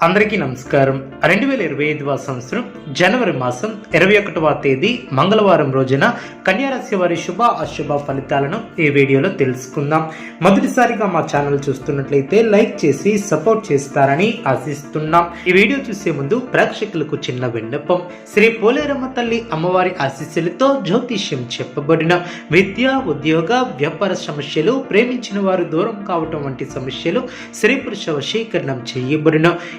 అందరికీ నమస్కారం. రెండు వేల ఇరవై ఐదవ సంవత్సరం జనవరి మాసం ఇరవై ఒకటవ తేదీ మంగళవారం రోజున కన్యారాశి వారి శుభ అశుభ ఫలితాలను ఈ వీడియోలో తెలుసుకుందాం. మొదటిసారిగా మా ఛానల్ చూస్తున్నట్లయితే లైక్ చేసి సపోర్ట్ చేస్తారని ఆశిస్తున్నాం. ఈ వీడియో చూసే ముందు ప్రేక్షకులకు చిన్న విన్నపం. శ్రీ పోలేరమ్మ తల్లి అమ్మవారి ఆశీస్సులతో జ్యోతిష్యం చెప్పబడిన విద్య ఉద్యోగ వ్యాపార సమస్యలు ప్రేమించిన వారు దూరం కావటం వంటి సమస్యలు స్త్రీ పురుష వశీకరణం చేయబడిన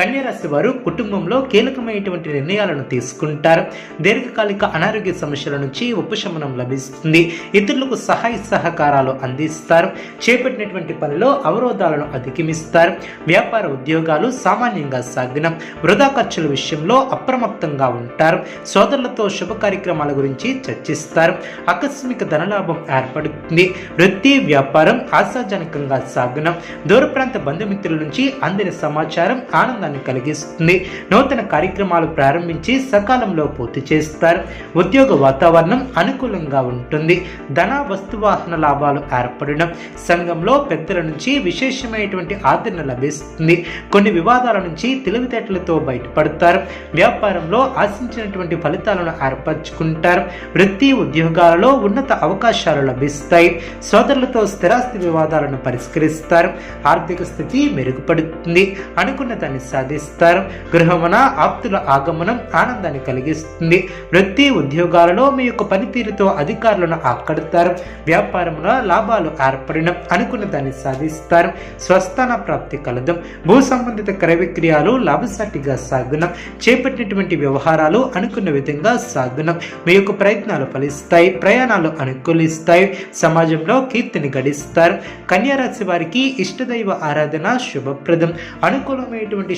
కన్యారాశి వారు కుటుంబంలో కీలకమైనటువంటి నిర్ణయాలను తీసుకుంటారు. దీర్ఘకాలిక అనారోగ్య సమస్యల నుంచి ఉపశమనం లభిస్తుంది. ఇతరులకు సహాయ సహకారాలు అందిస్తారు. చేపట్టినటువంటి పనిలో అవరోధాలను అధిగమిస్తారు. వ్యాపార ఉద్యోగాలు సామాన్యంగా సాగినం. వృధా ఖర్చుల విషయంలో అప్రమత్తంగా ఉంటారు. సోదరులతో శుభ కార్యక్రమాల గురించి చర్చిస్తారు. ఆకస్మిక ధనలాభం ఏర్పడుతుంది. వృత్తి వ్యాపారం ఆశాజనకంగా సాగినం. దూర ప్రాంత బంధుమిత్రుల నుంచి అందిన సమాచారం ఆనందాన్ని కలిగిస్తుంది. నూతన కార్యక్రమాలు ప్రారంభించి సకాలంలో పూర్తి చేస్తారు. ఉద్యోగ వాతావరణం అనుకూలంగా ఉంటుంది. ధన వస్తువాహన లాభాలు ఏర్పడడం సంఘంలో పెద్దల నుంచి విశేషమైనటువంటి ఆదరణ లభిస్తుంది. కొన్ని వివాదాల నుంచి తెలివితేటలతో బయటపడతారు. వ్యాపారంలో ఆశించినటువంటి ఫలితాలను ఏర్పరచుకుంటారు. వృత్తి ఉద్యోగాలలో ఉన్నత అవకాశాలు లభిస్తాయి. సోదరులతో స్థిరాస్తి వివాదాలను పరిష్కరిస్తారు. ఆర్థిక స్థితి మెరుగుపడుతుంది. అనుకున్న దాన్ని సాధిస్తారు. గృహమున ఆప్తుల ఆగమనం ఆనందాన్ని కలిగిస్తుంది. వృత్తి ఉద్యోగాలలో మీ యొక్క పనితీరుతో అధికారులను ఆకడతారు. వ్యాపారంలో లాభాలు ఏర్పడిన అనుకున్న దాన్ని సాధిస్తారు. స్వస్థాన ప్రాప్తి కలదు. భూ సంబంధిత క్రయ విక్రయాలు లాభసాటిగా సాగున. చేపట్టినటువంటి వ్యవహారాలు అనుకున్న విధంగా సాగున. మీ యొక్క ప్రయత్నాలు ఫలిస్తాయి. ప్రయాణాలు అనుకూలిస్తాయి. సమాజంలో కీర్తిని గడిస్తారు. కన్యారాశి వారికి ఇష్టదైవ ఆరాధన శుభప్రదం. అనుకూలమైనటువంటి